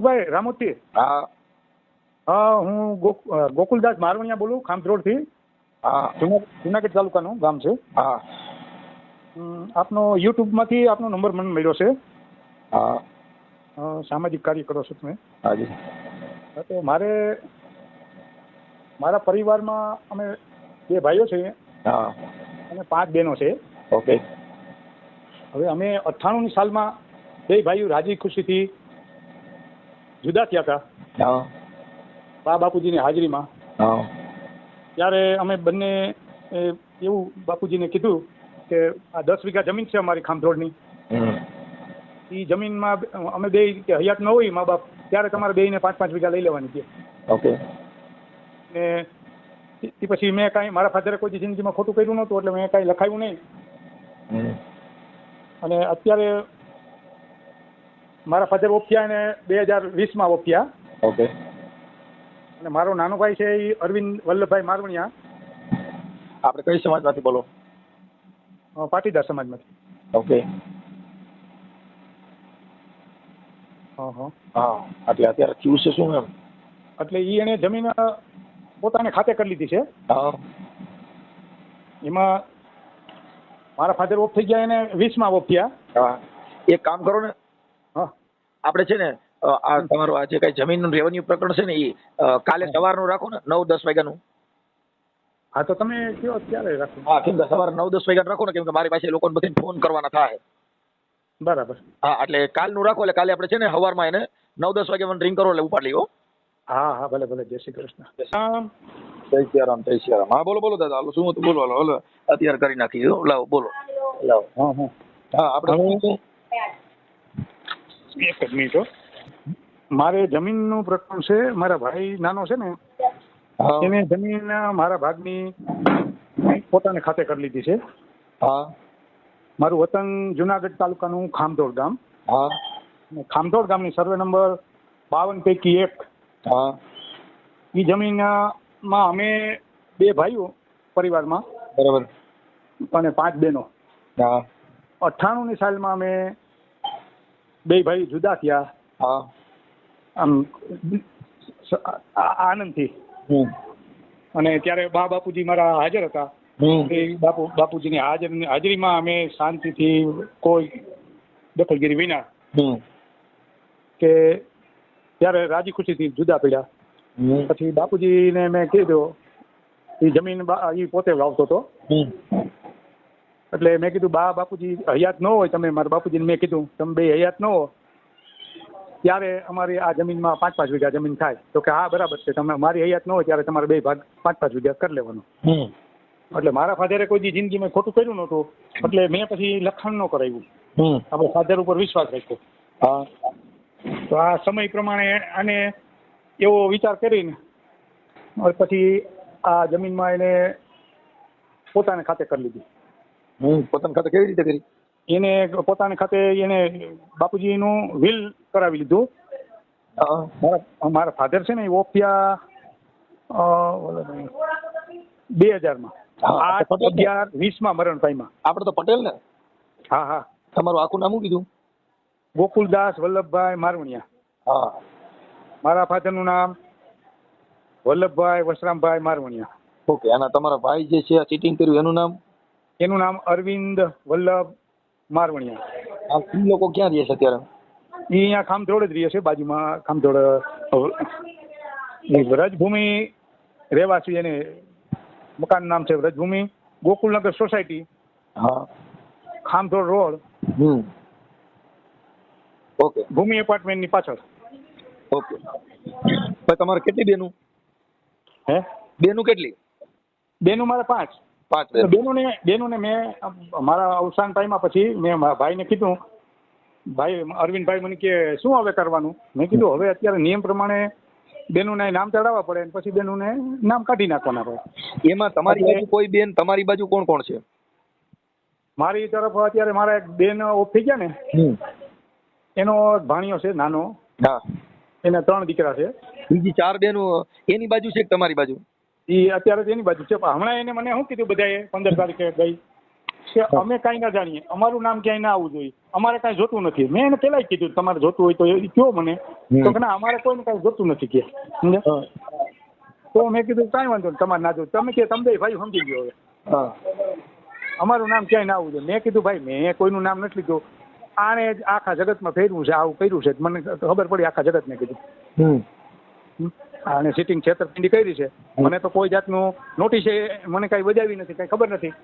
ભાઈ રામોતી હા. હા હું ગોકુલદાસ મારવણિયા બોલું ખામરોડથી હા. જુનાગઢ તાલુકાનું ગામ છે. હા. આપનો યુટ્યુબમાંથી આપનો નંબર મને મળ્યો છે. હા. સામાજિક કાર્ય કરો છો તમે. હાજી. તો મારે મારા પરિવારમાં અમે બે ભાઈઓ છે. હા. અને પાંચ બહેનો છે. ઓકે. હવે અમે અઠ્ઠાણુંની સાલમાં બે ભાઈઓ રાજી ખુશીથી જુદા થયા હતા. બા બાપુજીની હાજરીમાં. ત્યારે અમે બંને એ, એવું બાપુજીને કીધું કે આ દસ વીઘા જમીન છે અમારી ખામધોળની એ જમીનમાં અમે બે કે હયાત ન હોય મા બાપ ત્યારે તમારે બેયને પાંચ પાંચ વીઘા લઈ લેવાની છે. ઓકે. ને તે પછી મેં કાંઈ મારા ફાધરે કોઈ જિંદગીમાં ખોટું કર્યું નહોતું એટલે મેં કાંઈ લખાયું નહીં. અને અત્યારે મારા ફાધર ઓફ્યા એને બે હજાર વીસમાં ઓફ્યા ઓકે. અને મારો નાનો ભાઈ છે એ અરવિંદ વલ્લભભાઈ મારવણિયા આપણે કઈ સમાજમાંથી બોલો? પાટીદાર સમાજમાંથી. ઓકે. હં હં હા એટલે અત્યારે થયું છે શું એમ? એટલે એ એણે જમીન પોતાને ખાતે કરી લીધી છે. હા. એમાં મારા ફાધર ઓફ થઈ ગયા એને વીસમાં ઓફ થયા હા. એક કામ કરો ને આપણે છે ને આ તમારું આ જે કઈ જમીનનું રેવન્યુ પ્રકરણ છે ને એ કાલે સવારનું રાખો ને નવ દસ વાગ્યાનું. હા તો તમે કયો ક્યારે રાખો? હા કેમ કે સવારે નવ દસ વાગ્યા રાખો ને કેમ કે મારી પાસે લોકોને બધાને ફોન કરવાના થાય. બરાબર. હા એટલે કાલનું રાખો એટલે કાલે આપણે છે ને સવારમાં એને નવ દસ વાગે મને ડ્રિંક કરો એટલે ઉપાડી લો હા. હા ભલે ભલે જય શ્રી કૃષ્ણ. જય સિયારામ જય સિયારામ હા બોલો બોલો દાદા શું બોલો હાલો અત્યારે કરી નાખી. લાવો બોલો. લાવો હા હા. હા આપણે એક જ મિનિટ મારે જમીનનું પ્રકરણ છે મારા ભાઈ નાનો છે ને એને જમીન મારા ભાગની પોતાને ખાતે કરી લીધી છે. હા. મારું વતન જુનાગઢ તાલુકાનું ખામધોડ ગામ. હા. ખામધોડ ગામની સર્વે નંબર બાવન પૈકી એક. હા. એ જમીનમાં અમે બે ભાઈઓ પરિવારમાં બરાબર. અને પાંચ બહેનો. હા. અઠ્ઠાણુંની સાલમાં અમે બે ભાઈ જુદા થયા. હા. આમ આનંદથી. અને ત્યારે બા બાપુજી મારા હાજર હતા. એ બાપુ બાપુજીની હાજર હાજરીમાં અમે શાંતિથી કોઈ દખલગીરી વિના કે ત્યારે રાજી ખુશીથી જુદા પડ્યા. પછી પછી બાપુજીને મેં કીધું એ જમીન એ પોતે વાવતો હતો. એટલે મેં કીધું બા બાપુજી હયાત ન હોય તમે. મારા બાપુજીને મેં કીધું તમે બે હયાત ન હો. ત્યારે અમારી આ જમીનમાં પાંચ પાંચ વીઘા જમીન થાય. તો કે હા બરાબર છે તમે મારી હયાત ન હોય ત્યારે તમારે બે ભાગ પાંચ પાંચ વીઘા કરી લેવાનું. એટલે મારા ફાધરે કોઈ દી જિંદગીમાં ખોટું કર્યું નહોતું. એટલે મેં પછી લખાણ ન કરાવ્યું. આપણે ફાધર ઉપર વિશ્વાસ રાખ્યો. હા. તો આ સમય પ્રમાણે આને એવો વિચાર કરીને પછી આ જમીનમાં એને પોતાને ખાતે કરી લીધી. હમ પોતાની ખાતે કેવી રીતે કરી? એને પોતાની ખાતે એને બાપુજીનું વિલ કરાવી લીધું. મારા મારા ફાધર છે ને એ ઓફિયા અ, બે હજારમાં. માં આઠ અગિયાર વીસ અગિયાર વીસમાં મરણ પામ્યા. આપણે તો પટેલ ને? હા હા. તમારું આખું નામ કીધું? ગોકુલદાસ વલ્લભભાઈ મારવણિયા. હા. મારા ફાધરનું નામ વલ્લભભાઈ વસરામભાઈ મારવણિયા. ઓકે અને તમારા ભાઈ જે છે ચીટિંગ કર્યું એનું નામ? એનું નામ અરવિંદ વલ્લભ મારવણિયા. આ ઈ લોકો ક્યાં રહે છે અત્યારે? એ અહીંયા ખામધોડ જ રહે છે બાજુમાં ખામધોડ એ વ્રજભૂમિ રહેવાસી એને મકાન નામ છે વ્રજભૂમિ. ગોકુલનગર સોસાયટી હા. ખામધોડ રોડ. હમ. ઓકે. ભૂમિ એપાર્ટમેન્ટની પાછળ. ઓકે. તમારે કેટલી બેનું? હે? બેનું કેટલી? બેનું મારે પાંચ. પાંચ બેન બેનોને બેનોને મેં મારા અવસાન ટાઈમમાં પછી મેં ભાઈને કીધું ભાઈ અરવિંદભાઈ મને કે શું હવે કરવાનું? મેં કીધું હવે અત્યારે નિયમ પ્રમાણે બેનોને નામ ચડાવવા પડે અને પછી બેનોને નામ કાઢી નાખવાના પડે. એમાં તમારી બાજુ કોઈ બેન તમારી બાજુ કોણ કોણ છે? મારી તરફ અત્યારે મારા એક બેન ઓફ થઈ ગયા ને એનો ભાણિયો છે નાનો. હા. એના ત્રણ દીકરા છે. બીજી ચાર બેનો એની બાજુ છે કે તમારી બાજુ? એ અત્યારે તો એની બાજુ છે પણ હમણાં એને મને શું કીધું બધાએ પંદર તારીખે ગઈ કે અમે કાંઈ ના જાણીએ અમારું નામ ક્યાંય ના આવવું જોઈએ અમારે કાંઈ જોતું નથી. મેં એને પેલા કીધું તમારે જોતું હોય તો એ કયો મને? તો કે ના અમારે કોઈને કાંઈ જોતું નથી કે. તો મેં કીધું કાંઈ વાંધો નહીં તમારે ના જોયું તમે કે તમે ભાઈ સમજી ગયો હવે. અમારું નામ ક્યાંય ના આવવું જોઈએ. મેં કીધું ભાઈ મેં કોઈનું નામ નથી લીધું. આને આખા જગતમાં ફેરવું છે આવું કર્યું છે. મને ખબર પડી આખા જગતને કીધું. હમ. અને સિટિંગ છેતરપિંડી કરી છે. મને તો કોઈ જાતનું નોટિસ મને કાંઈ બજાવી નથી કાંઈ ખબર નથી.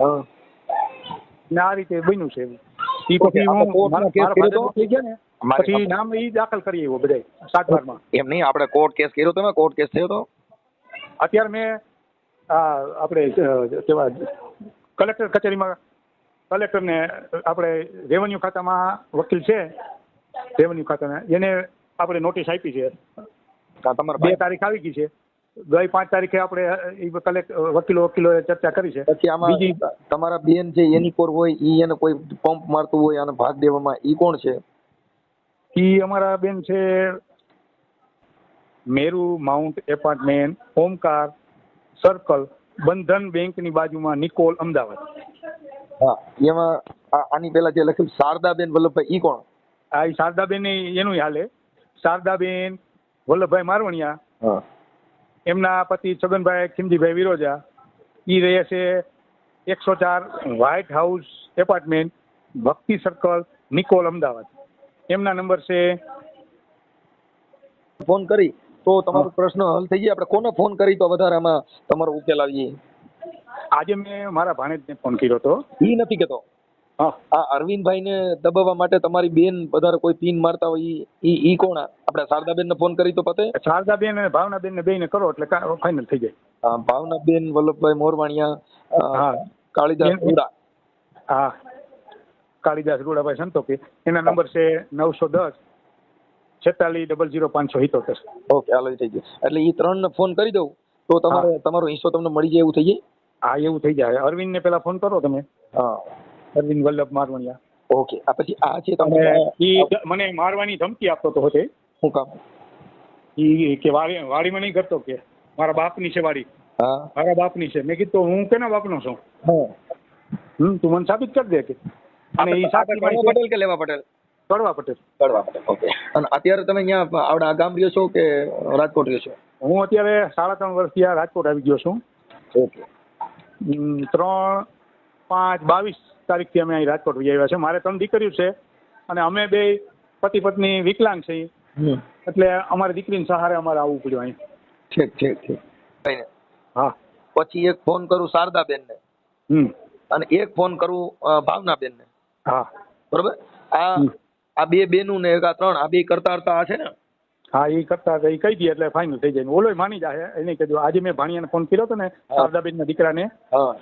હા. ને આ રીતે બન્યું છે ઓકે, પછી હું મારા? થઈ ગયા ને? પછી નામ ઈ દાખલ કરી આવ્યો બધાય સાતબારમાં એમ નહીં આપણે કોર્ટ કેસ કર્યો તમે? કોર્ટ કેસ થયો તો? અત્યારે મેં આ આપણે કેવા કલેક્ટર કચેરીમાં કલેક્ટરને આપણે રેવન્યુ ખાતામાં વકીલ છે રેવન્યુ ખાતાના એને આપણે નોટિસ આપી છે. તમારા બે તારીખ આવી ગઈ છે. ગઈ પાંચ તારીખે આપણે કલેક્ટ વકીલો વકીલોએ ચર્ચા કરી છે. પછી આમાં બીજી તમારા બેન છે એની કોર હોય ઈ એને કોઈ પંપ મારતું હોય અને ભાગ દેવામાં ઈ કોણ છે? ઈ અમારા બેન છે Meru mount apartment Omkar circle Bandhan બેંકની બાજુમાં નિકોલ અમદાવાદ. હા એમાં આની પહેલા જે લખ્યું શારદાબેન વલ્લભભાઈ ઈ કોણ? આ શારદાબેન એનું હાલે. શારદાબેન વલ્લભભાઈ મારવણિયા એમના પતિ છગનભાઈ ખીમજીભાઈ વિરોજા ઈ રહે છે એકસો ચાર white house apartment Bhakti circle Nikol Ahmedabad. એમના નંબર છે ફોન કરી તો તમારો પ્રશ્ન હલ થઈ જાય આપણે કોને ફોન કરી તો વધારે આમાં તમારો ઉકેલ આવીએ આજે મેં મારા ભાણેજને ફોન કર્યો હતો. એ નથી કેતો. હા. આ અરવિંદભાઈને દબાવવા માટે તમારી બેન વધારે કોઈ પીન મારતા હોય ઈ- ઈ કોણ? આપણે શારદાબેનને ફોન કરી તો પતે? શારદાબેન અને ભાવનાબેન ને બેને કરો એટલે ફાઇનલ થઈ જાય. હા ભાવનાબેન વલ્લભભાઈ મોરવાણિયા હા. કાળીદાસ ગુડા. હા. કાળીદાસ ગુડાભાઈ સંતોકી એના નંબર છે નવસો દસ છેતાલીસ ડબલ જીરો પાંચસો ઇતોતેર ઓકે હાલો થઈ ગયું. એટલે ઈ ત્રણ ને ફોન કરી દઉં તો તમારે તમારો હિસ્સો તમને મળી જાય એવું થઈ જાય? હા એવું થઈ જાય. અરવિંદને પેલા ફોન કરો તમે. હા. અરવિંદ વલ્લભ મારવણિયા. ઓકે આ પછી આ છે તમે ઈ મને મારવાની ધમકી આપતો હતો હોતે હું કામ? ઈ કે વાડી વાડીમાં નહીં કરતો કે. મારા બાપની છે વાડી. હા. મારા બાપની છે. મેં કીધું હું કેના બાપનો છું? હા. હમ તું મને સાબિત કરી દે કે. અને ઈ સાબિત પટેલ કે લેવા પટેલ? કડવા પટેલ. કડવા પટેલ ઓકે અને અત્યારે તમે અહીંયા આવડા ગામ રહ્યો છો કે રાજકોટ રહ્યો છો? હું અત્યારે સાડા ત્રણ વર્ષથી આ રાજકોટ આવી ગયો છું. ઓકે ત્રણ પાંચ બાવીસ તારીખથી અમે અહીં રાજકોટ વહી આવ્યા છે. મારે ત્રણ દીકરીઓ છે અને અમે બે પતિ પત્ની વિકલાંગ છે એટલે અમારી દીકરીને સહારે અમારે આવવું પડ્યું અહીં. ઠીક ઠીક ઠીક. હા. પછી એક ફોન કરું શારદાબેનને. હમ. અને એક ફોન કરું ભાવનાબેનને. હા. બરોબર? આ આ બે બેનું ને એક આ ત્રણ આ બે કરતા કરતા આ છે ને? હા એ કરતા એ કહી દઈએ એટલે ફાઇનલ થઈ જાય. ઓલો માની જાય એને કીધું આજે મેં ભાણિયાને ફોન કર્યો હતો ને શારદાબેનના દીકરાને. હા.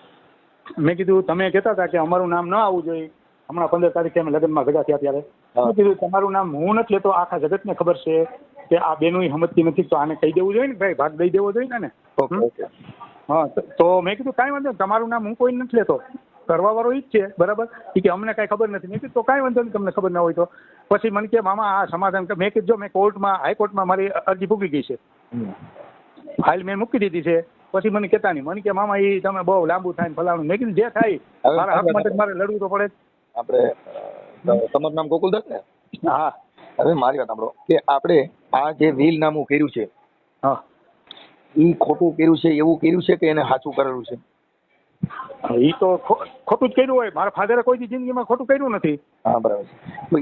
મેં કીધું તમે કહેતા હતા કે અમારું નામ ન આવવું જોઈએ. હમણાં પંદર તારીખે અમે લગ્નમાં ભેગા થયા ત્યારે. મેં કીધું તમારું નામ હું નથી લેતો આખા જગતને ખબર છે કે આ બેનું સમજતી નથી તો આને કહી દેવું જોઈએ ને ભાઈ? ભાગ દઈ દેવો જોઈએ ને હા તો- મેં કીધું કાંઈ વાંધો તમારું નામ હું કોઈ નથી લેતો. કરવા વાળો ઈ જ છે બરાબર? ઈ કે અમને કાંઈ ખબર નથી. મેં કીધું તો કાંઈ વાંધો નહીં તમને ખબર ના હોય તો. પછી મને કે મામા આ સમાધાન. મેં કીધું જો મેં કોર્ટમાં હાઈકોર્ટમાં મારી અરજી મૂકી ગઈ છે. ફાઇલ મેં મૂકી દીધી છે. પછી મને કેતા નહીં. મને કે મામા એ તમે બહુ લાંબુ થાય ને ફલાણું. મેં કીધું જે થાય મારા હક માટે મારે લડવું તો પડે. આપણે તમારું નામ દત્ત ને? હા. હવે મારી વાત સાંભળો. કે આપણે આ જે વીલ નામું કર્યું છે હા. એ ખોટું કર્યું છે એવું કર્યું છે કે એને સાચું કરેલું છે? એ તો ખોટું જ કર્યું હોય. મારા ફાધરે કોઈ જિંદગીમાં ખોટું કર્યું નથી. હા બરાબર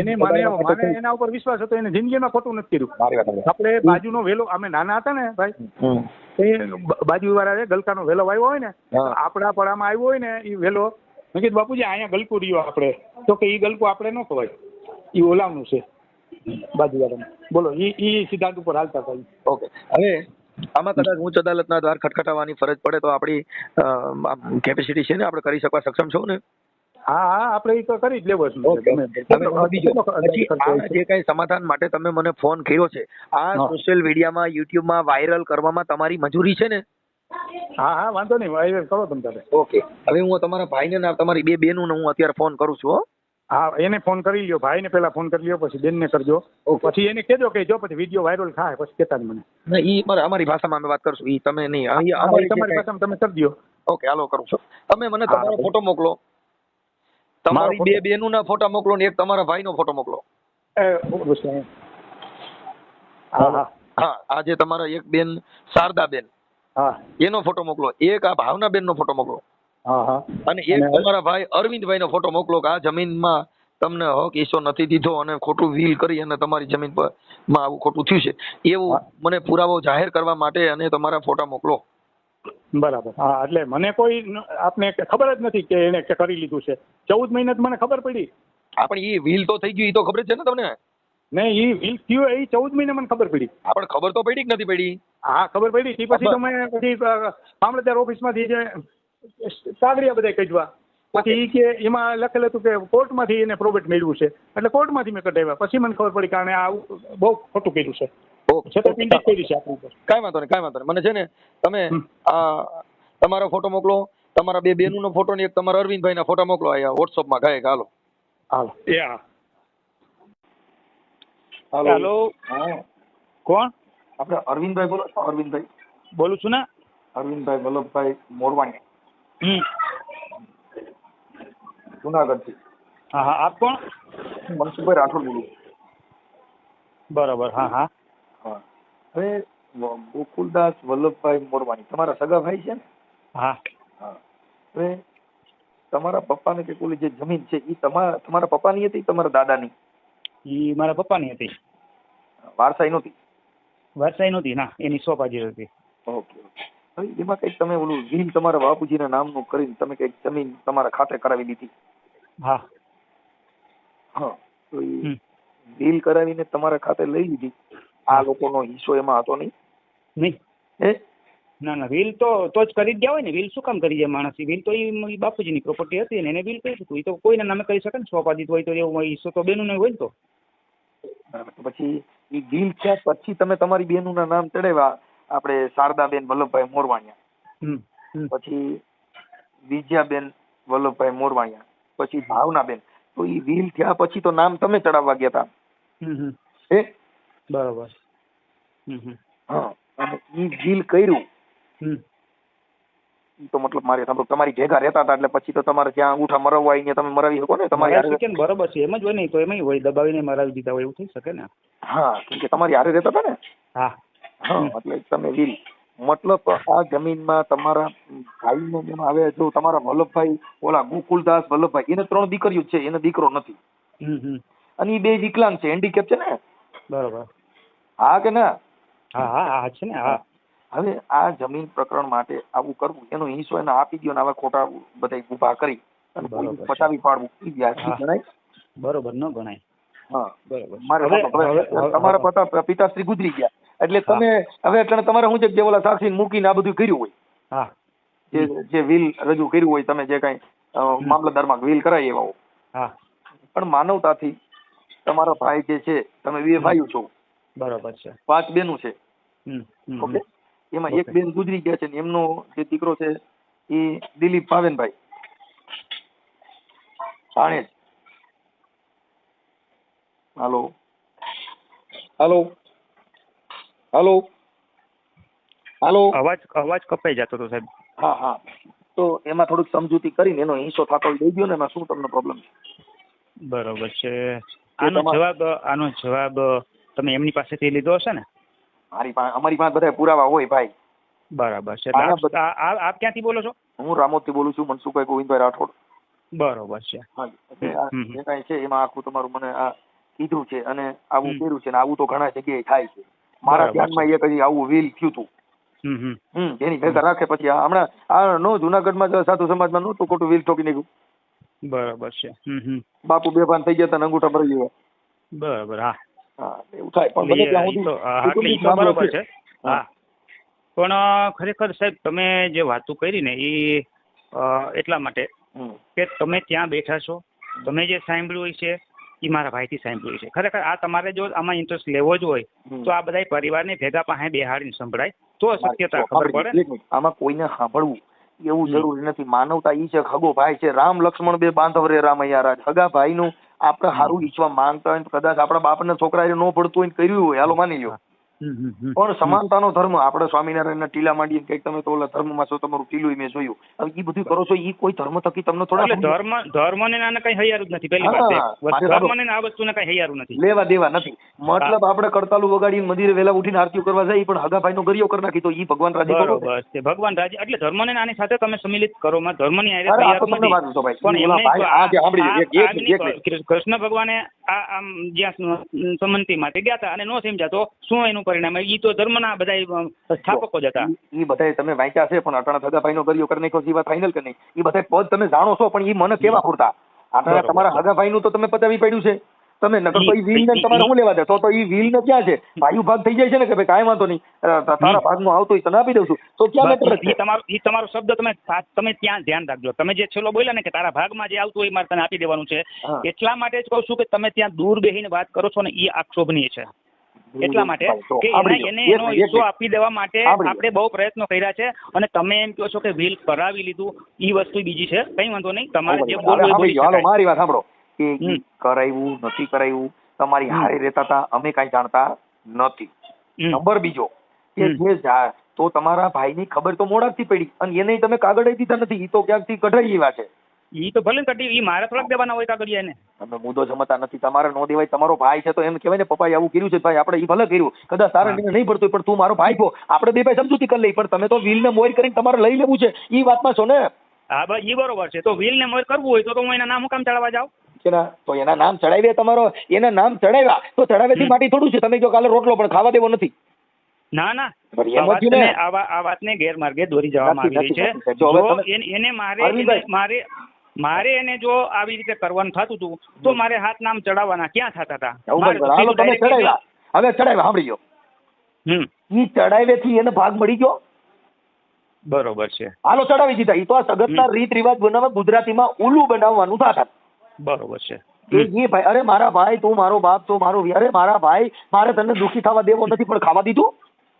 એને મને મને એના ઉપર વિશ્વાસ હતો એને જિંદગીમાં ખોટું નથી કર્યું. આપણે બાજુનો વેલો અમે નાના હતા ને ભાઈ એ બાજુ વાળા ગલકાનો વેલો આવ્યો હોય ને. આપણા પડામાં આવ્યો હોય ને એ વેલો મેં કીધું બાપુજી અહીંયા ગલકુ રહ્યો આપણે. તો કે એ ગલકુ આપણે ન ખવાય. એ ઓલાવનું છે બાજુ વાળાનું બોલો એ એ સિદ્ધાંત ઉપર હાલતા હતા ઓકે. હવે આમાં કદાચ ઉચ્ચ અદાલતના દ્વાર ખટખટાવવાની ફરજ પડે તો આપણી કેપેસિટી છે ને આપણે કરી શકવા સક્ષમ છો ને? હા હા આપણે એ તો કરી જ લેવો. જે કઈ સમાધાન માટે તમે મને ફોન કર્યો છે આ સોશિયલ મીડિયામાં યુટ્યુબમાં વાયરલ કરવામાં તમારી મંજૂરી છે ને? હા હા વાંધો નહીં વાયરલ કરો તમે ઓકે. હવે હું તમારા ભાઈને ને તમારી બે બેનું હું અત્યારે ફોન કરું છું હો. હા એને ફોન કરી લ્યો ભાઈને પેલા ફોન કરી લ્યો પછી બેનને કરજો. પછી એને કહેજો કે જો પછી વીડિયો વાયરલ થાય પછી કહેતા નહીં મને. ના ઈ મારે અમારી ભાષામાં અમે વાત કરશું ઈ તમે નહીં અહીં અમારી તમારી ભાષામાં તમે કરી દો ઓકે હાલો કરું છું. તમે મને તમારો ફોટો મોકલો. તમારી બે photo? બેનુના ફોટા મોકલો ને એક તમારા ભાઈનો ફોટો મોકલો. હા. હા હા. આ તમારા એક બેન શારદા બેન હા. એનો ફોટો મોકલો. એક આ ભાવનાબેન નો ફોટો મોકલો. અને એક તમારા ભાઈ અરવિંદભાઈ નો ફોટો મોકલો કે આ જમીનમાં તમને હક ઈસો નથી દીધો અને ખોટું વીલ કરી અને તમારી જમીન પરમાં આવું ખોટું થયું છે. એવું મને પુરાવો જાહેર કરવા માટે અને તમારા ફોટા મોકલો. બરાબર. હા એટલે મને કોઈ આપને ખબર જ નથી કે એને કરી લીધું છે. ચૌદ મહિને મને ખબર પડી. આપણે એ વીલ તો થઈ ગયું એ તો ખબર છે ને તમને? ને એ વીલ થયું એ ચૌદ મહિને મને ખબર પડી. આપણે ખબર તો પડી કે નથી પડી? હા ખબર પડી. એ પછી તમે પછી મામલતદાર ઓફિસમાંથી જે કાગળિયા બધા કઢવા. પછી કે એમાં લખેલું હતું કે કોર્ટમાંથી એને પ્રોબેટ મેળવ્યું છે. એટલે કોર્ટમાંથી મેં કઢાવ્યા. પછી મને ખબર પડી કે આ બહુ ખોટું કર્યું છે. છેતરપિંડી કરી છે આપણી ઉપર. કાંઈ વાંધો નહીં કાંઈ વાંધો નહીં. મને છે ને તમે આ તમારો ફોટો મોકલો. તમારા બે બેનુનો ફોટો ને એક તમારા અરવિંદભાઈના ફોટા મોકલો. અહીંયા વોટ્સઅપમાં ગાય હાલો. હાલો. એ હા હાલો. હેલો. હા. કોણ? આપણે અરવિંદભાઈ બોલો છો અરવિંદભાઈ? બોલું છું ને? અરવિંદભાઈ વલ્લભભાઈ મોરવાણી. જુનાગઢથી. હા હા. આપ કોણ? મનસુખભાઈ રાઠોડ બોલું બરાબર. હા હા. હા. હવે ગોકુલદાસ વલ્લભભાઈ મોરવાની. તમારા સગા ભાઈ છે ને? હા. હા. હવે તમારા પપ્પાને કે ઓલી જે જમીન છે એ તમારા તમારા પપ્પાની હતી તમારા દાદાની? એ મારા પપ્પાની હતી. વારસાઈ નહોતી? વારસાઈ નહોતી ના. એની સોપાજી હતી. Okay okay. હવે એમાં કંઈક તમે ઓલું વીલ તમારા બાપુજીના નામનું કરીને તમે કંઈક જમીન તમારા ખાતે કરાવી દીધી. હા. હા તો એ ડીલ કરાવીને તમારા ખાતે લઈ લીધી. આ લોકોનો હિસ્સો એમાં હતો નહીં. નહીં. હે? ના ના વિલ તો તો જ કરી ગયા હોય ને વિલ શું કામ કરી જાય માણસ? વિલ તો એ બાપુજીની પ્રોપર્ટી હતી ને એને વિલ કરી દીધું. એ તો કોઈના નામે કરી શકે ને સોપાદિત હોય તો એવું હિસ્સો તો બેનું નહીં હોય ને તો. બરાબર પછી એ ડીલ છે પછી તમે તમારી બેનુના નામ ચડાવ્યા આપણે શારદાબેન વલ્લભભાઈ મોરવાણિયા. પછી વિજયાબેન વલ્લભભાઈ મોરવાણિયા પછી ભાવનાબેન. તો એ વ્હીલ થયા પછી તો નામ તમે ચડાવવા ગયા હતા હે? બરોબર. હા અને એ વ્હીલ કર્યું. તો મતલબ મારે સાંભળો તમારી ભેગા રહેતા હતા એટલે પછી તો તમારે જ્યાં અંગૂઠા મરવવા હોય તમે મરાવી શકો ને તમારી ને બરોબર છે એમ જ હોય ને તો એમ હોય દબાવીને મરાવી દીધા હોય એવું થઈ શકે ને? હા કેમ કે તમારી હારે રહેતા હતા ને? હા. હા એટલે તમે વીલ મતલબ આ જમીનમાં તમારા ભાઈને જેમ આવે જો તમારા વલ્લભભાઈ ઓલા ગોકુલદાસ વલ્લભભાઈ એને ત્રણ દીકરીઓ છે એને દીકરો નથી. અને એ બે વિકલાંગ છે હેન્ડીકેપ છે ને? બરોબર. હા કે ના? હા હા હા છે ને હા. હવે આ જમીન પ્રકરણ માટે આવું કરવું એનો હિસ્સો એને આપી દો ને આવા ખોટા બધા ઊભા કરી અને પચાવી પાડવું. એ વ્યાજબી ગણાય. બરોબર ન ગણાય. હા. બરોબર. મારે તમારા પતા પિતાશ્રી ગુજરી ગયા. એટલે તમે હવે એટલે તમારે શું છે કે ઓલા સાક્ષી મૂકીને આ બધું કર્યું હોય? હા. જે જે વિલ રજૂ કર્યું હોય તમે જે કઈ મામલતદારમાં વિલ કરાય એવા હો. હા. પણ માનવતાથી તમારા ભાઈ જે છે તમે બે ભાઈઓ છો. બરાબર છે. પાંચ બેનું છે. ઓકે? એમાં એક બેન ગુજરી ગયા છે ને એમનો જે દીકરો છે એ દિલીપ ભાવેનભાઈ ભાણેજ હાલો. હાલો. હાલો. હાલો. અવાજ અવાજ કપાઈ જતો હતો સાહેબ. હા હા. તો એમાં થોડુંક સમજૂતી કરીને એનો હિસ્સો થતો દઈ ગયો ને એમાં શું તમને પ્રોબ્લેમ છે. બરોબર છે. આનો જવાબ આનો જવાબ તમે એમની પાસેથી લીધો હશે ને? મારી પાસે અમારી પાસે બધા પુરાવા હોય ભાઈ. બરાબર છે. આપ ક્યાંથી બોલો છો? હું રામોદથી બોલું છું મનસુખભાઈ ગોવિંદભાઈ રાઠોડ. બરોબર છે. જે કાંઈ છે એમાં આખું તમારું મને આ કીધું છે અને આવું. કર્યું છે ને આવું તો ઘણા જગ્યાએ થાય છે. મારા ધ્યાનમાં એક હજી આવું વીલ થયું હતું હમ હમ. ભેગા રાખે પછી હમણાં આ નો જુનાગઢમાં સાધુ સમાજમાં નહોતું ખોટું વીલ ઠોકી નાખ્યું. બરાબર છે. બાપુ બેભાન થઈ ગયા હતા અંગૂઠા ભરી ગયા બરાબર હા. હા એવું થાય પણ બને ત્યાં બરોબર છે. હા. પણ ખરેખર સાહેબ તમે જે વાતો કરી ને એ એટલા માટે. કે તમે ત્યાં બેઠા છો. તમે જે સાંભળ્યું છે એ મારા ભાઈથી સાંભળ્યું છે. ખરેખર આ તમારે જો આમાં ઇન્ટરેસ્ટ લેવો જ હોય તો આ બધા પરિવારને ભેગા પાસે બેહાડીને સંભળાય. તો શક્યતા ખબર પડે. આમાં કોઈને સાંભળવું એવું જરૂરી નથી. માનવતા ઈ છે ખગો ભાઈ છે. રામ લક્ષ્મણ બે બાંધવ રે રામૈયા રાજ હગા ભાઈ નું આપણે સારું ઈચ્છવા માંગતા હોય કદાચ આપણા બાપના છોકરા ન પડતું હોય કર્યું હોય. હાલો માની લ્યો. પણ સમાનતાનો ધર્મ આપણે સ્વામિનારાયણના ટીલા માંડીએ કંઈક તમે તો ઓલા ધર્મમાં છો તમારું ટીલું મેં જોયું. હવે એ બધું કરો છો એ કોઈ ધર્મ થકી તમને થોડા એટલે ધર્મ ધર્મ ને આને કઈ હૈયારું જ નથી પહેલી વાત ધર્મ ને આ વસ્તુને કઈ હૈયારું નથી. લેવા દેવા નથી. મતલબ આપણે કડતાલું વગાડીને મંદિરે વેલા ઉઠીને આરતીઓ કરવા જાય પણ હગાભાઈનો ગરિયો કરી નાખી તો ઈ ભગવાન રાજી કરો. છે ભગવાન રાજી. એટલે ધર્મ ને આની સાથે તમે સમિલિત કરો માં ધર્મની અરે તૈયાર ભાઈ. પણ એમને આ જે સાંભળી. કૃષ્ણ ભગવાને આ આમ જ્યાં સંમતિ માટે ગયા હતા અને નો સમજાતો તો શું એનું પરિણામ. ઈ તો ધર્મના બધા સ્થાપકો જ હતા. ઈ બધા તમે વાંચ્યા છે પણ અટાણા હગાભાઈનો કર્યો કરી નાખ્યો વાત ફાઇનલ કરી નહીં ઈ બધા પદ તમે જાણો છો પણ ઈ મને કેવા પૂરતા? અટાણા. તમારા હગાભાઈનું તો તમે પતાવી પડ્યું છે. તમે નકર તો ઈ વ્હીલ ને તમારે શું લેવા દે? તો તો ઈ વીલ ને ક્યાં છે? ભાઈઓ ભાગ થઈ જાય છે ને કે ભાઈ કાંઈ વાંધો નહીં. તારા ભાગ ભાગમાં આવતો તને આપી દઉં છું. તો ક્યાં મેટર છે તમારો ઈ તમારો શબ્દ તમે તમે ત્યાં ધ્યાન રાખજો. તમે જે છેલ્લો બોલ્યા ને કે તારા ભાગમાં જે આવતું હોય એ મારે તને આપી દેવાનું છે. એટલા માટે જ કહું છું કે તમે ત્યાં દૂર બેહીને વાત કરો છો ને એ આક્ષોભનીય છે. એટલા માટે કે એને. એને હિસ્સો આપી દેવા માટે આપણે બહુ પ્રયત્નો કર્યા છે અને તમે એમ કહો છો કે વ્હીલ કરાવી લીધું ઈ વસ્તુ બીજી છે કઈ વાંધો નહીં. તમારે જે બોલવું એ. મારી વાત સાંભળો. કે કરાવ્યું નથી કરાવ્યું તમારી. હારે રહેતા હતા અમે કાંઈ જાણતા નથી. નંબર બીજો કે જે તો તમારા ભાઈની ખબર તો મોડાથી પડી અને એને તમે કાગળ દીધા નથી એ તો ક્યાંકથી કઢાઈ એવા છે? ઈ તો ભલે કટી ઈ મારે થોડાક દેવાના હોય કાગળિયા એને. તમે મુદ્દો જમતા નથી. તમારે નો દેવાય તમારો ભાઈ છે તો એમ કહેવાય ને પપ્પાએ આવું કર્યું છે ભાઈ આપણે ઈ ભલે કર્યું. કદાચ તારે નહીં પડતો પણ તું મારો ભાઈ છો. આપણે બે ભાઈ સમજૂતી કરી લઈ પણ તમે તો વ્હીલને મોર કરીને તમારે લઈ લેવું છે. ઈ વાતમાં છો ને? હા ભાઈ ઈ બરોબર છે. તો વ્હીલ ને મોર કરવું હોય તો હું એના નામ કામ ચડાવવા કેના? તો એના નામ ચડાવ્યા તમારો? એના નામ ચડાવ્યા તો ચડાવ્યાથી માટી થોડું છે. તમે જો કાલે રોટલો પણ ખાવા દેવો નથી. ના ના. આ વાતને ગેરમાર્ગે દોરી જવામાં આવી રહી છે. એને મારે મારે મારે એને જો આવી રીતે કરવાનું થતું હતું તો મારે હાથ નામ ચડાવવાના ક્યાં થતા હતા? હવે ચડાવ્યા સાંભળી ગયો હમ. ઈ ચડાવેથી એને ભાગ મળી ગયો? બરોબર છે. હાલો ચડાવી દીધા. ઈ તો આ સગતના. રીત રિવાજ બનાવવા ગુજરાતીમાં ઉલું બનાવવાનું થતા બરોબર છે. એ ભાઈ અરે મારા ભાઈ તું મારો બાપ તું મારો અરે મારા ભાઈ મારે તને દુખી થવા દેવો નથી પણ ખાવા દીધું?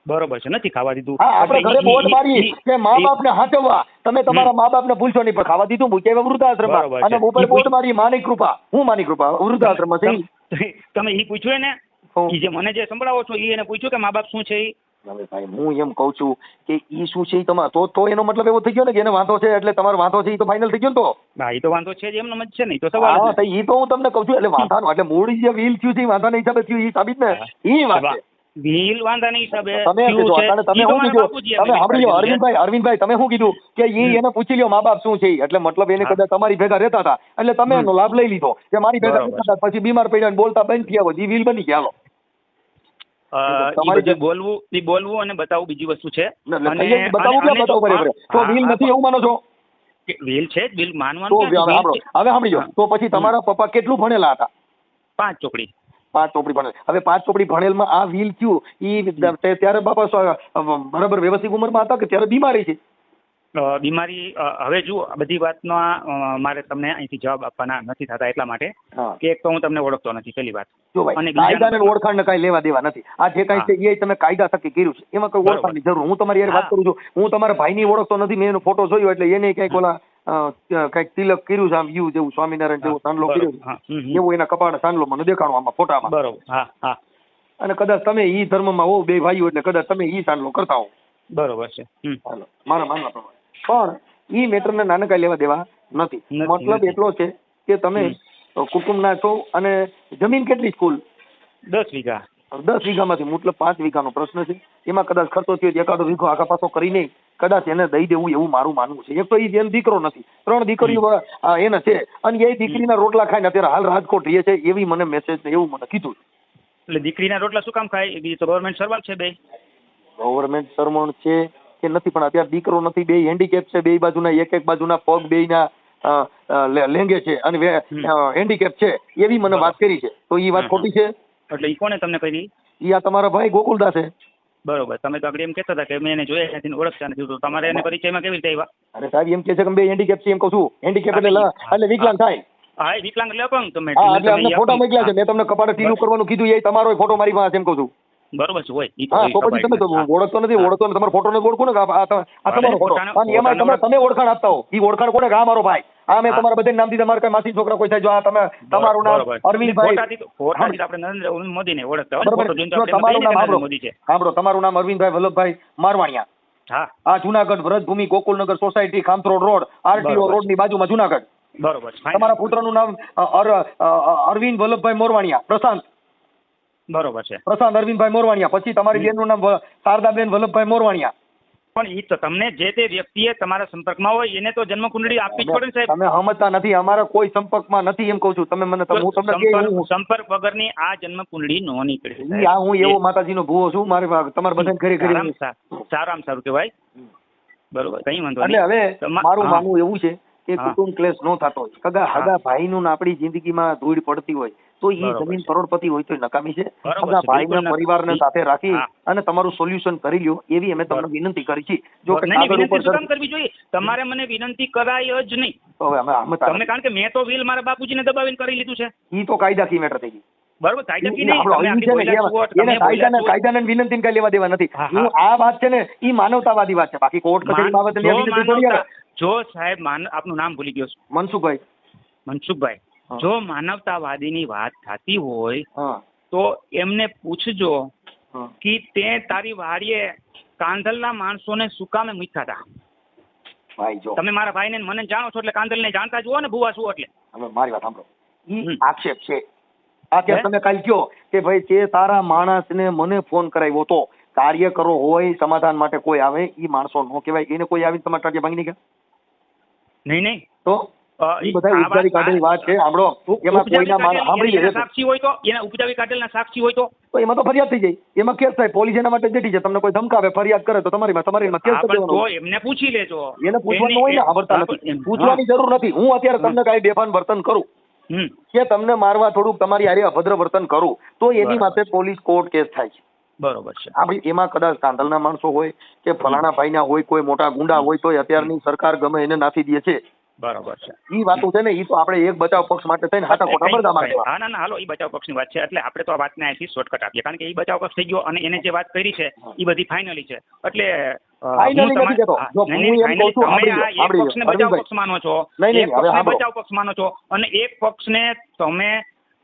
બરોબર છે. નથી ખાવા દીધું. આપણે ઘરે બોટ મારી કે મા બાપને હાચવવા. તમે તમારા મા બાપને ભૂલશો નહીં પણ ખાવા દીધું મૂક્યા એવા વૃદ્ધાશ્રમમાં. અને ઉપર બોટ મારી માની કૃપા. હું માની કૃપા વૃદ્ધાશ્રમ છે તમે- એ પૂછ્યું ને ઈ જે મને જે સંભળાવો છો એ એને પૂછ્યું કે મા બાપ શું છે એ હવે ભાઈ હું એમ કહું છું કે ઈ શું છે તમાર તો તો એનો મતલબ એવો થઈ ગયો ને કે એને વાંધો છે એટલે તમારો વાંધો છે ઈ તો ફાઇનલ થઈ ગયો ને તો? હા ઈ તો વાંધો છે જ એમનો જ છે ને તો સવાલ હા તો. ઈ તો હું તમને કહું છું એટલે વાંધાનો એટલે મૂળ જે વ્હીલ થયું છે વાંધાના હિસાબે થયું ઈ સાબિત ને? ઈ વાત છે. વ્હીલ વાંધાના હિસાબે તમે એમ થયું કીધું? છે. અટાણે તમે શું કીધું? તમે સાંભળી લો કીધું છે. અરવિંદભાઈ અરવિંદભાઈ તમે શું કીધું? કે એ એને પૂછી લ્યો મા બાપ શું છે? એટલે મતલબ એને કદાચ તમારી ભેગા રહેતા હતા. એટલે તમે એનો લાભ લઈ લીધો. કે મારી ભેગા રહેતા પછી બીમાર પડ્યા બોલતા બંધ થયા હોય વ્હીલ બની ગયા તમારી જે- બોલવું બોલવું અને બતાવવું બીજી વસ્તુ છે. એટલે અને- કહીએ બતાવું અને- કે અને જો- બતાવું બરાબર. તો હા, નથી એવું માનો છો? માનવાનું હવે ક્યાં છે? સાંભળો. વ્હીલ છે. હવે સાંભળી તો પછી તમારા પપ્પા કેટલું ભણેલા હતા? પાંચ ચોકડી. પાંચ ચોપડી ભણેલ. હવે પાંચ ચોપડી ભણેલમાં આ વ્હીલ થયું એ ત્યારે બાપા બરાબર વ્યવસ્થિત ઉંમરમાં હતા કે ત્યારે બીમારી છે? બીમારી હવે જુઓ બધી વાતનો મારે તમને અહીંથી જવાબ આપવાના નથી થતા એટલા માટે કે એક તો હું તમને ઓળખતો નથી પહેલી વાત. અને કાયદાને કાયદા ને ઓળખાણ ને કઈ લેવા દેવા નથી. આ જે કઈ છે એ તમે કાયદા થકી કર્યું છે. એમાં કોઈ. ઓળખાણની જરૂર. હું તમારી યાર વાત કરું છું. હું તમારા ભાઈની ઓળખતો નથી મેં એનો ફોટો જોયો એટલે એને કંઈક ઓલા કંઈક તિલક કર્યું છે આમ યુ જેવું સ્વામિનારાયણ જેવું સાંડલો. કર્યો. એવું એના કપાળ સાંડલો મને દેખાણો આમાં ફોટામાં. બરોબર. હા હા. અને કદાચ તમે ઈ ધર્મમાં હો બે ભાઈઓ એટલે કદાચ તમે ઈ સાંડલો કરતા હો બરોબર છે. મારા માનવા પ્રમાણે. પણ ઈ મેટરને નાનકા લેવા દેવા નથી. મતલબ એટલો છે કે તમે કુટુંબના છો અને જમીન કેટલી સ્કૂલ દસ વીઘા. દસ વીઘામાંથી મતલબ પાંચ વીઘાનો પ્રશ્ન છે. એમાં કદાચ ખર્ચો થયો એકાદો વીઘો આખા પાછો કરીને કદાચ એને દઈ દેવું એવું મારું માનવું છે. એક તો એ દીકરો નથી. ત્રણ દીકરીઓ એને છે. અને એ દીકરીના રોટલા ખાઈને અત્યારે હાલ રાજકોટ રહીએ છે. એવી મને મેસેજ ને એવું મને કીધું. એટલે દીકરીના રોટલા શું કામ ખાય? એ તો ગવર્મેન્ટ સર્વન્ટ છે બે. ગવર્મેન્ટ સરમણ છે કે નથી પણ અત્યારે દીકરો નથી. બે હેન્ડીકેપ છે બે બાજુના એક એક બાજુના પગ બેયના અ, લેંગે છે. અને હેન્ડીકેપ છે. એવી મને વાત કરી છે. તો એ વાત ખોટી છે? એટલે ઈ કોને તમને કરી ઈ આ તમારા ભાઈ ગોકુલદાસ છે. બરોબર. તમે તો આગળ એમ કહેતા હતા કે મેં એને જોયા નથી ને ઓળખતા નથી. તો તમારે એને પરિચયમાં કેવી રીતે આવ્યા? અરે સાહેબ એમ કે છે કે બે હેન્ડીકેપ છે એમ કહું છું. હેન્ડીકેપ એટલે એટલે વિકલાંગ થાય. હા વિકલાંગ એટલે અપંગ તમે. હા એટલે અમને ફોટા મોકલ્યા છે. મેં તમને કપાટે ટીલું કરવાનું કીધું એ તમારો ફોટો મારી પાસે એમ કહું છું. બરોબર છે હોય. ઈ તો પછી તમે તો ઓળખતો નથી ઓળખતો તમારો ફોટો નથી ઓળખું ને આ તમારો ફોટો. અને એમાં તમે તમે ઓળખાણ આપતા હો. ઈ ઓળખાણ કોને? કે આ મારો ભાઈ. આ મેં હા. તમારા બધા નામથી તમારા કઈ માસી છોકરા કોઈ થાય જો આ તમે તમારું નામ અરવિંદભાઈ આપણે નરેન્દ્ર મોદીને ઓળખતા ને. તમારું નામ મોદી છે. સાંભળો તમારું નામ અરવિંદભાઈ વલ્લભભાઈ મારવાણિયા. હા. આ જુનાગઢ વ્રજભૂમિ ગોકુલનગર સોસાયટી ખામથરોડ રોડ આરટીઓ રોડની બાજુમાં જુનાગઢ બરોબર તમારા પુત્ર પુત્રનું નામ અરવિંદ વલ્લભભાઈ મોરવાણિયા પ્રશાંત. બરોબર છે. પ્રશાંત અરવિંદભાઈ મોરવાણિયા. પછી તમારી બેનનું નામ શારદાબેન વલ્લભભાઈ મોરવાણિયા. પણ એ તો તમને જે તે વ્યક્તિએ તમારા સંપર્કમાં હોય એને તો જન્મ કુંડળી આપવી જ પડે ને સાહેબ. તમે સમજતા નથી અમારા કોઈ સંપર્કમાં નથી એમ કહું છું. તમે મને હું તમને સંપર્ક વગરની આ જન્મ કુંડળી નો નીકળે આ હું એવો માતાજીનો ભૂવો છું મારે તમારે બધા ઘરે ઘરે સારામાં સારું કહેવાય. બરોબર કઈ વાંધો એટલે હવે મારું માનવું એવું છે કે. કુટુંબ ક્લેશ ન થતો હોય. કદા. હગા ભાઈનું ને આપણી જિંદગીમાં ધૂળ પડતી હોય તો એ જમીન કરોડપતિ હોય તો નકામી છે. ભાઈને પરિવારને સાથે રાખી અને તમારું સોલ્યુશન કરી લ્યો. એવી અમે તમને વિનંતી કરી છે. જો કરવી જોઈએ. તમારે મને વિનંતી કરાય જ નહીં. હવે અમે અમે તમે કારણ કે મેં તો વિલ મારા બાપુજીને દબાવીને કરી લીધું છે. એ તો કાયદાકીય મેટર થઈ ગઈ. બરોબર કાયદાને વિનંતી કઈ લેવા દેવા નથી. હું આ વાત છે ને ઈ માનવતાવાદી વાત છે. બાકી કોર્ટ કચેરી બાબતે જો સાહેબ આપનું નામ ભૂલી ગયો છું. મનસુખભાઈ. મનસુખભાઈ. જો માનવતાવાદીની વાત થતી હોય તો એમને પૂછજો કે તે તારી વાડીએ કાંધલના માણસોને શું કામે મૂક્યા હતા તમે મારા ભાઈને મને જાણો છો એટલે કાંધલને જાણતા જુઓ ને ભુવા શું એટલે? હવે મારી વાત સાંભળો. આક્ષેપ છે. અત્યારે તમે કાલ કયો કે ભાઈ તે તારા માણસને મને ફોન કરાવ્યો તો કાર્યકરો હોય સમાધાન માટે કોઈ આવે એ માણસો નો કહેવાય એને કોઈ આવીને તમારા ટાટિયા ભાંગી ગયા? નહીં નહીં. તો? અ, ઈ બધા આ ઉપચારી કાઢેલી વાત છે સાંભળો એમાં કોઈના સાંભળી સાક્ષી હોય તો એના ઉપજાવી કાઢેલના સાક્ષી હોય તો? તો એમાં તો ફરિયાદ થઈ જાય. એમાં કેસ થાય. પોલીસ એના માટે જેટી છે. તમને કોઈ ધમકાવે ફરિયાદ કરે તો તમારી તમારી કેસ હા, કરી પણ દેવાનો તો એમને પૂછી લેજો. એને પૂછવાનું હોય ને સાંભળતા નથી. પૂછવાની જરૂર નથી. હું અત્યારે તમને કાંઈ બેફાન વર્તન કરું. કે તમને મારવા થોડુંક તમારી આરે અભદ્ર વર્તન કરું તો એની માટે પોલીસ કોર્ટ કેસ થાય છે. બરોબર છે. આપણી એમાં કદાચ કાંધલના માણસો હોય કે ફલાણા ભાઈના હોય કોઈ મોટા ગુંડા હોય તો અત્યારની સરકાર ગમે એને નાખી દે છે. બરોબર છે. ઈ વાતો છે ને ઈ તો આપણે એક બચાવ પક્ષ માટે થઈને હાથા ખોટા પડદા મારી હા ના ના હાલો એ બચાવ પક્ષની વાત છે. એટલે આપણે તો આ વાતને અહીંથી શોર્ટકટ આપીએ. કારણ કે એ બચાવ પક્ષ થઈ ગયો અને એને જે વાત કરી છે એ બધી ફાઇનલી છે. એટલે પક્ષ માનો છો. એક પક્ષને બચાવ પક્ષ માનો છો. અને એક પક્ષને તમે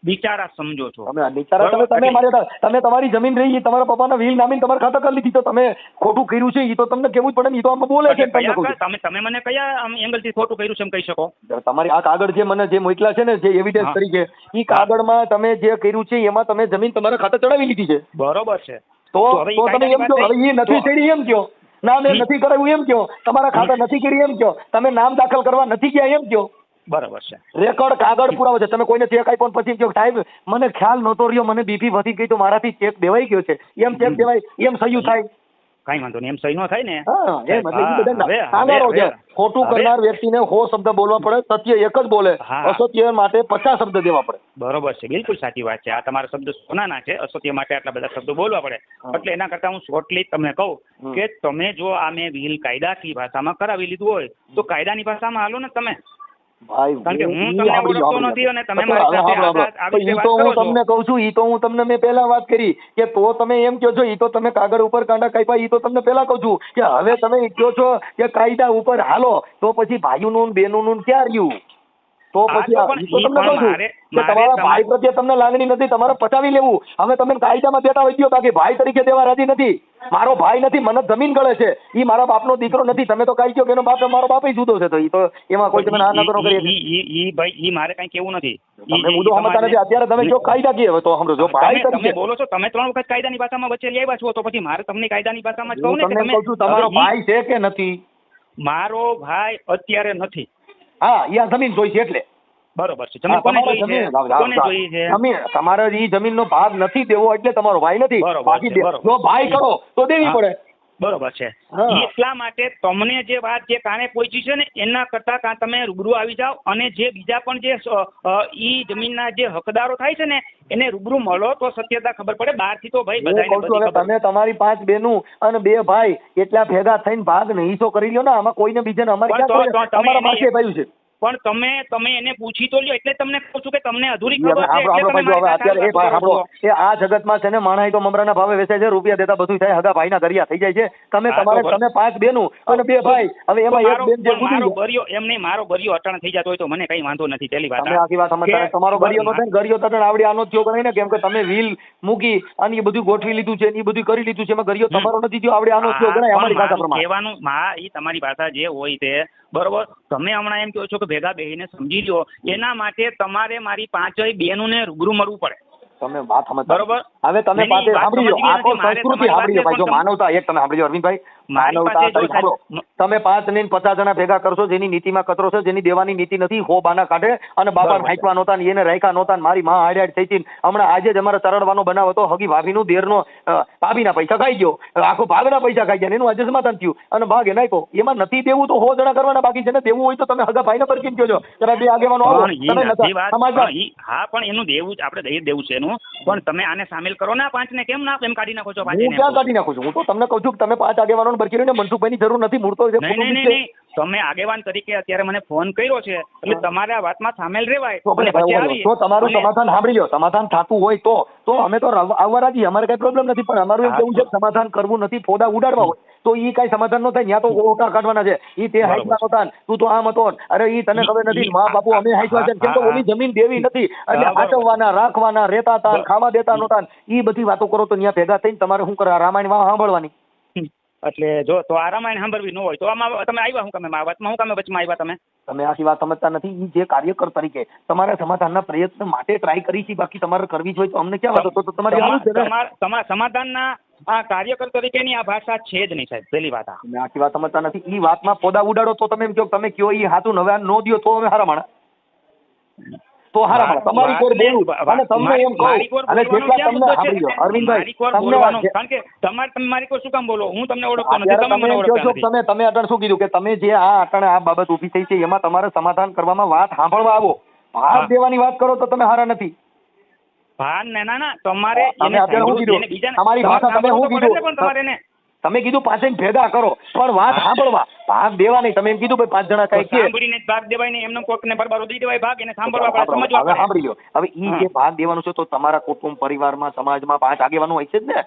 બિચારા સમજો છો. તમે બિચારા તમે તમે મારી તમે તમારી જમીન રહી તમારા પપ્પાના વ્હીલ નામીને તમારા ખાતા કરી લીધી તો તમે ખોટું કર્યું છે એ તો તમને કેવું જ પડે ને ઈ તો આમ બોલે છે તમે તમે મને કયા આમ એંગલથી ખોટું કર્યું છે એમ કહી શકો? તમારી આ કાગળ જે મને જે મોકલા છે ને જે એવિડન્સ. તરીકે ઈ કાગળમાં તમે જે કર્યું છે એમાં તમે જમીન તમારા ખાતે ચડાવી લીધી છે. બરોબર છે. તો તો તમે એમ કહો હવે એ નથી ચડી એમ કહો. ના મેં નથી કરાવ્યું એમ કહો. તમારા ખાતા નથી કર્યું એમ કહો. તમે નામ દાખલ કરવા નથી ગયા એમ કહો. બરોબર છે. રેકોર્ડ કાગળ પુરાવો છે. તમે કોઈને ચેક આપ્યો પછી કહો સાહેબ મને ખ્યાલ નહોતો રહ્યો મને બીપી વધી ગઈ તો મારાથી ચેક દેવાઈ ગયો છે. એમ ચેક દેવાય એમ સહયું થાય. કઈ વાંધો નહીં. એમ સહી ન થાય ને? ખોટું કરનાર વ્યક્તિને હો શબ્દ બોલવા પડે સત્ય એક જ બોલે. અસત્ય માટે પચાસ શબ્દ દેવા પડે. બરોબર છે. બિલકુલ સાચી વાત છે. આ તમારા શબ્દ સોનાના છે. અસત્ય માટે આટલા બધા શબ્દો બોલવા પડે. એટલે એના કરતા હું શોર્ટલી તમને કહું કે તમે જો આ મેં વિલ કાયદાકીય ભાષામાં કરાવી લીધું હોય તો કાયદાની ભાષામાં હાલો ને તમે. કારણ કે હું તમને ઓળખતો નથી અને તમે મારી સાથે સાંભળો, આ- આ તો વિશે ઈ વાત તો કરો હું તમને કહું છું ઈ તો હું તમને મેં પહેલા વાત કરી કે તો તમે એમ કહો છો ઈ તો તમે કાગળ ઉપર કાંડા કાપ્યા ઈ તો તમને પહેલા કહું છું કે હવે તમે કહો છો કે કાયદા ઉપર હાલો તો પછી ભાઈઓનું નું બહેનોનું ને ક્યાં રહ્યું? તો પછી તમને કહું છું કે તમારા ભાઈ પ્રત્યે તમને લાગણી નથી તમારે પચાવી લેવું. હવે તમે કાયદામાં દેતા હોય ગયો બાકી ભાઈ તરીકે દેવા રાજી નથી. મારો ભાઈ નથી મને જમીન ગળે છે. એ મારા બાપનો દીકરો નથી. તમે તો કાંઈ કે એનો બાપ મારો બાપ જુદો છે. તો તો એમાં કોઈ તમે ના ના કરો કરી ઈ- ભાઈ ઈ મારે કઈ કેવું નથી. તમે મુદ્દો સમજતા નથી અત્યારે તમે જો કાયદા કીએ? હવે તો સમજો જો ભાઈ તમે બોલો છો તમે ત્રણ વખત કાયદાની ભાષામાં વચ્ચે લઈ આવ્યા છો તો પછી મારે તમને કાયદાની ભાષામાં જ કહું ને તમે તમારો ભાઈ છે કે નથી? મારો ભાઈ અત્યારે નથી. હા યા જમીન જોઈ છે એટલે. બરોબર છે. જમીન કોને તમારે જોઈ છે? જમીન- નો કોને હા, છે? જમીન તમારે જમીનનો ભાગ નથી દેવો એટલે તમારો ભાઈ નથી. બાકી. જો ભાઈ કરો તો દેવી પડે. બરોબર છે. એટલા માટે તમને જે વાત જે કાને પહોંચી છે ને એના કરતા કાં તમે રૂબરૂ આવી જાઓ અને જે બીજા પણ જે ઈ જમીનના જે હકદારો થાય છે ને એને રૂબરૂ મળો તો સત્યતા ખબર પડે. બહારથી તો ભાઈ બધાને તમે તમારી પાંચ બેનું અને બે ભાઈ એટલા ભેગા થઈને ભાગ નહીં. તો કરી લ્યો ને આમાં કોઈને બીજાને અમારે ક્યાં તમારા પાસે ભાઈ છે. પણ તમે તમે એને પૂછી તો લ્યો એટલે તમને કહું છું કે તમને અધૂરી ખબર છે એટલે તમે હવે અત્યારે એ ભાઈ આ સાંભળો જગતમાં છે ને માણસ તો મમરાના ભાવે વેચાય છે રૂપિયા દેતા બધું થાય હગા ભાઈના દરિયા થઈ જાય છે. તમે તમારે તમે પાંચ બેનું અને બે ભાઈ. હવે એમાં એક બેન જે મારો ભર્યો ગરિયો એમ નહીં મારો ભર્યો અટાણ થઈ જતો હોય તો મને કઈ વાંધો નથી પેલી વાત તમે આખી વાત સમજતા તમારો ભર્યો નો થાય ગરિયો તટણ આવડી આનો થયો ગણાય ને કેમ કે તમે વ્હીલ મૂકી અને એ બધું ગોઠવી લીધું છે એ બધું કરી લીધું છે એમાં ગરિયો તમારો નથી થયો આવડી આનો થયો ગણાય અમારી ભાષા પ્રમાણે. કહેવાનું માં એ તમારી ભાષા જે હોય તે બરોબર? તમે હમણાં એમ કહો છો કે ભેગા બેહીને સમજી લો એના માટે તમારે મારી પાંચેય બહેનોને રૂબરૂ મળવું પડે. તમે વાત સમજ બરોબર. હવે તમે પાસે સાંભળી લો આખો સંસ્કૃતિ સાંભળી લો ભાઈ જો માનવતા એક તમે સાંભળી અરવિંદભાઈ. તમે પાંચ ને પચાસ જણા ભેગા કરશો જેની નીતિમાં કચરો છે જેની દેવાની નીતિ નથી હો બાના કાઢે અને બાપા છે. નહોતા ને એને રાખ્યા નહોતા મારી માં હાડ હાડ થઈ હતી હમણાં આજે જ અમારે તરડવાનો બનાવ હતો હગી ભાભીનું દેરનો ભાભીના પૈસા ખાઈ ગયો. આખો ભાગના પૈસા ખાઈ ગયા એનું આજે સમાધાન થયું. અને ભાગ એ નાખ્યો એમાં નથી દેવું તો હો જણા કરવાના બાકી છે ને દેવું હોય તો તમે હગા ભાઈને પર કેમ કહો છો તમે બે આગેવાનો આવો. તમે હા પણ એનું દેવું જ આપણે દઈ દેવું છે એનું. પણ તમે આને સામેલ કરો ને પાંચ ને કેમ ના એમ કાઢી નાખો છો હું ક્યાં કાઢી નાખું છું? હું તો તમને કહું છું કે તમે પાંચ આગેવાનો ને મનસુખભાઈની જરૂર નથી મૂળ તો. તમે આગેવાન તરીકે અત્યારે મને ફોન કર્યો છે. એટલે તમારે આ વાતમાં સામેલ રહેવાય. તો તમારું સમાધાન સાંભળી લો. સમાધાન થતું હોય તો તો અમે તો આવવા રાજી. અમારે કઈ પ્રોબ્લેમ નથી પણ અમારું એમ કેવું છે સમાધાન કરવું નથી ફોડા ઉડાડવા હોય તો ઈ કઈ સમાધાન નો થાય. ત્યાં તો ઓટા કાઢવાના છે. ઈ તે. હાઈટમાં નહોતા તું તો આમ હતો. અરે ઈ તને ખબર નથી મા બાપુ અમે હાઈટવા છે કેમ તો ઓલી જમીન દેવી નથી. એટલે હા, રાખવાના રહેતા હતા ખાવા દેતા નહોતા એ ઈ બધી વાતો કરો તો ત્યાં ભેગા થઈને તમારે શું કરે રામાયણ સાંભળવાની. એટલે જો તો આ રામાયણ સાંભળવી ન હોય તો આમાં તમે આવ્યા હું તમે આ વાતમાં હું તમે વચમાં આવ્યા તમે? તમે આખી વાત સમજતા નથી એ જે કાર્યકર તરીકે તમારે સમાધાનના પ્રયત્ન માટે ટ્રાય કરી છે બાકી તમારે કરવી જોઈએ તો અમને ક્યાં વાંધો? તો તમારે સમાધાનના આ કાર્યકર તરીકેની આ ભાષા છે જ નહીં સાહેબ પેલી વાત આ. તમે આખી વાત સમજતા નથી એ વાતમાં પોદા ઉડાડો તો તમે એમ કહો તમે કયો એ હાથું નવા નો દ્યો તો અમે હારા માણા. તો હારા તમારી કોર બોલું. અને તમને એમ કહું અને જેટલા તમને મુદ્દો છે? સાંભળી લો અરવિંદભાઈ તમને કારણ કે તમારે તમે મારી કોર શું કામ બોલો? હું તમને ઓળખતો નથી તમે મને ઓળખતા નથી. તમે તમે અટણ શું કીધું? કે તમે જે આ અટણ આ બાબત ઊભી થઈ છે એમાં તમારે સમાધાન કરવામાં વાત સાંભળવા આવો. ભાગ દેવાની વાત કરો તો તમે હારા નથી. ભાર ના ના તમારે એને? બીજાને તમારી ભાષા તમે શું કીધું? તમારે તમે કીધું પાસે ભેગા કરો. પણ વાત સાંભળવા. ભાગ દેવા નહીં. તમે એમ કીધું ભાઈ પાંચ જણા કઈ સાંભળીને ભાગ દેવાય ને એમને કોકને બરબારો દઈ દેવાય ભાગ એને સાંભળવા પડે હવે સમજવા પડે. સાંભળી લો હવે ઈ જે ભાગ દેવાનું છે તો તમારા કુટુંબ પરિવારમાં સમાજમાં પાંચ આગેવાનો હોય છે જ ને?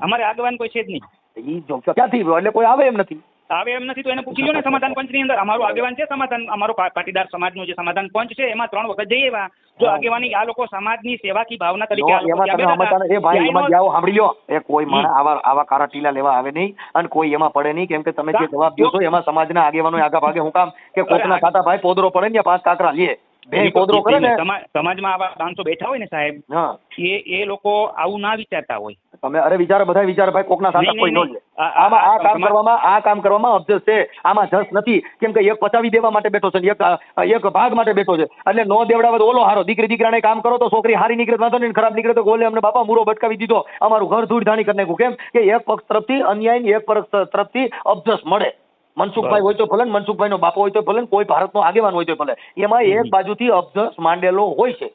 અમારે આગેવાન કોઈ છે જ નહીં. ઈ જો ક્યાંથી? એટલે કોઈ આવે એમ નથી. આવે એમ નથી તો એને પૂછી લો ને સમાધાન પંચની અંદર. અમારું આગેવાન છે સમાધાન અમારો પાટીદાર સમાજનું જે સમાધાન પંચ છે એમાં ત્રણ વખત જઈએ એવા જો આગેવાની આ લોકો સમાજની સેવાકી ભાવના તરીકે નો, એમાં તમે બેઠા એ ભાઈ એમાં જાઓ સાંભળી લો એ કોઈ માણસ આવા આવા કારા ટીલા લેવા આવે નહીં અને કોઈ એમાં પડે નહીં કેમ કે તમે જે કા- જવાબ દો છો એમાં સમાજના આગેવાનો આગા ભાગે. હું કામ કે કોકના ખાતા ભાઈ પોદરો પડે ને પાંચ કાકરા લે. બે પોદરો કરે ને સમાજમાં આવા માણસો બેઠા હોય ને સાહેબ એ એ લોકો આવું ના વિચારતા હોય. તમે અરે વિચારો બધા વિચારો ભાઈ કોકના ખાતા કોઈ ન આમાં આ કામ કરવામાં આ કામ કરવામાં અબજસ છે. આમાં જસ નથી. કેમ કે એક પચાવી દેવા માટે બેઠો છે એક એક ભાગ માટે બેઠો છે. એટલે નો દેવડાવે તો ઓલો હારો. દીકરી દીકરાને કામ કરો તો છોકરી હારી નીકળે વાંધો નહીં ખરાબ નીકળે તો ગોલે અમને બાપા મૂરો ભટકાવી દીધો. અમારું ઘર ધૂળ ધાણી કરી નાખ્યું. કેમ કે એક પક્ષ તરફથી અન્યાય એક પક્ષ તરફથી અભ્યસ મળે. મનસુખભાઈ હોય તો ભલે ને મનસુખભાઈ નો બાપો હોય તો ભલે ને કોઈ ભારતનો આગેવાન હોય તો ભલે. એમાં એક બાજુથી અબજસ માંડેલો હોય છે.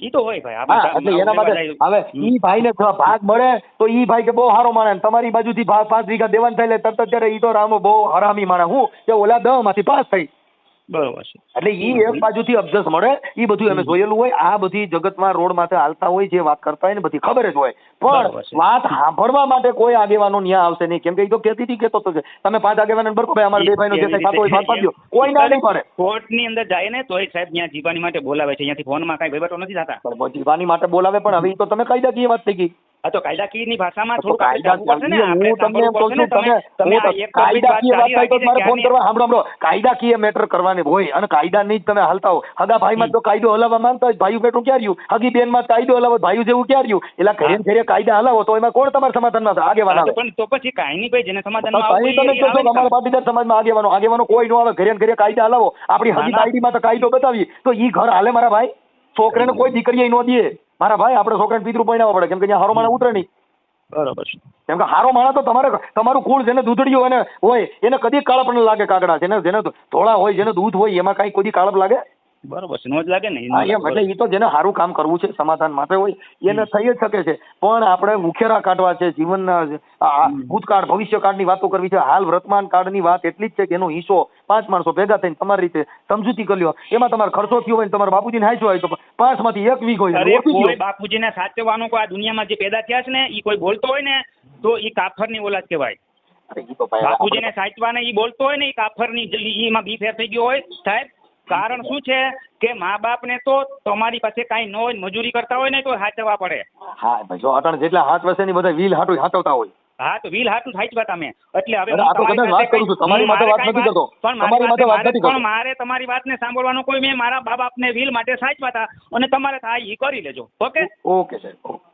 ઈ તો હોય ભાઈ. હા એટલે એના માટે હવે ઈ ભાઈને ને ભાગ મળે તો ઈ ભાઈ કે બહુ સારો માણે તમારી બાજુથી ભાગ પાંચ વીઘા દેવાન થાય એટલે તરત અત્યારે ત્યારે ઈ તો રામો બહુ હરામી માણે. હું કે ઓલા દહમાંથી પાસ થઈ. બરોબર છે. એટલે એ એક બાજુથી અબ્ઝર્વ મળે. એ બધું અમે જોયેલું હોય. આ બધી જગતમાં રોડ માથે હાલતા હોય જે વાત કરતા હોય ને બધી ખબર જ હોય. પણ વાત સાંભળવા માટે કોઈ આગેવાનો ન્યા આવશે નહીં. કેમ કે એ તો કેતી હતી કેતો કે તમે પાંચ આગેવાનો બરકો ભાઈ અમારા બે ભાઈનો જે કંઈ થતો હોય ભાગ પાડ્યો કોઈ ના નહીં પડે કોર્ટની અંદર જાય ને તોય સાહેબ ત્યાં જીવાની માટે બોલાવે છે. અહીંયાથી ફોનમાં કાંઈ વહીવટો નથી થતા. જીવાની માટે બોલાવે પણ હવે તો તમે કાયદાકીય વાત થઈ ગઈ. તો કાયદાકીયની ભાષામાં તો હું તમને એમ કહું છું તમે તમે કાયદાકીય વાત થાય તો મારે ફોન કરવા સાંભળો સાંભળો. કાયદાકીય મેટર કરવાની હોય અને કાયદાની જ તમે હાલતા હો. હગા ભાઈમાં તો કાયદો હલાવવા માંગતા હોય ભાઈઓ પેટું ક્યાં રહ્યું? હગી બેનમાં કાયદો હલાવો ભાઈ જેવું ક્યાં રહ્યું? એટલે ઘરે ઘરે કાયદા હલાવો તો એમાં કોણ તમારા સમાધાનમાં આગેવાન આવે તો પણ તો પછી કાંઈ ભાઈ જેને સમાધાનમાં ભાઈ તમે કહો છો અમારા પાટીદાર સમાજમાં આગેવાનો આગેવાનો કોઈ ન આવે ઘરે ઘરે કાયદા હલાવો. આપણી હજી ના. તો કાયદો બતાવી તો ઈ ઘર હાલે મારા ભાઈ? છોકરાને કોઈ દીકરીએ ન દે. મારા ભાઈ આપણે છોકરાને પિતૃ પરણાવવા પડે. કેમ કે ત્યાં હારો માણસ ઉતરે નહીં. બરોબર છે. કેમ કે હારો માણસ તો તમારે તમારું કુળ જેને દૂધડિયું અને હોય એને કદી કાળપ ન લાગે કાગડા. જેને જેને ધોળા હોય જેને દૂધ હોય એમાં કાંઈ કોઈ કાળપ લાગે? બરોબર છે. નો જ લાગે ને? એમ. એટલે એ તો જેને સારું કામ કરવું છે સમાધાન માટે હોય એને થઈ જ શકે છે. પણ આપણે મુખેરા કાઢવા છે જીવનના ભૂતકાળ ભવિષ્યકાળની વાતો કરવી છે. હાલ વર્તમાન કાળની વાત એટલી જ છે કે એનો હિસ્સો પાંચ માણસો ભેગા થઈને તમારી રીતે સમજૂતી કરી લ્યો. એમાં તમારે ખર્ચો થયો હોય ને તમારા બાપુજીને હાંચ્યો હોય તો પાંચમાંથી એક વીક હોય બાપુજીને સાચવવાનો કોઈ આ દુનિયામાં જે પેદા થયા છે ને એ કોઈ બોલતો હોય ને તો એ કાફરની ઓલાદ કહેવાય. બાપુજીને સાચવાને એ બોલતો હોય ને એ કાફરની એમાં બી ફેર થઈ ગયો હોય સાહેબ. કારણ શું છે કે મા બાપને તો તમારી પાસે કાંઈ ન હોય મજૂરી કરતા હોય ને તો સાચવવા પડે. હા ભાઈ જો અટણ જેટલા હાથ વર્ષની બધા વ્હીલ હાટું હાચવતા હોય. હા તો વ્હીલ હાટું સાચવા તમે. એટલે હવે તમારી કદાચ વાત વાત નથી કરતો. પણ તમારી મારી વાત નથી પણ મારે તમારી વાતને સાંભળવાનું કોઈ મેં મારા બા બાપને વીલ માટે સાચવા હતા અને તમારે થાય એ કરી લેજો. ઓકે? ઓકે સાહેબ. ઓકે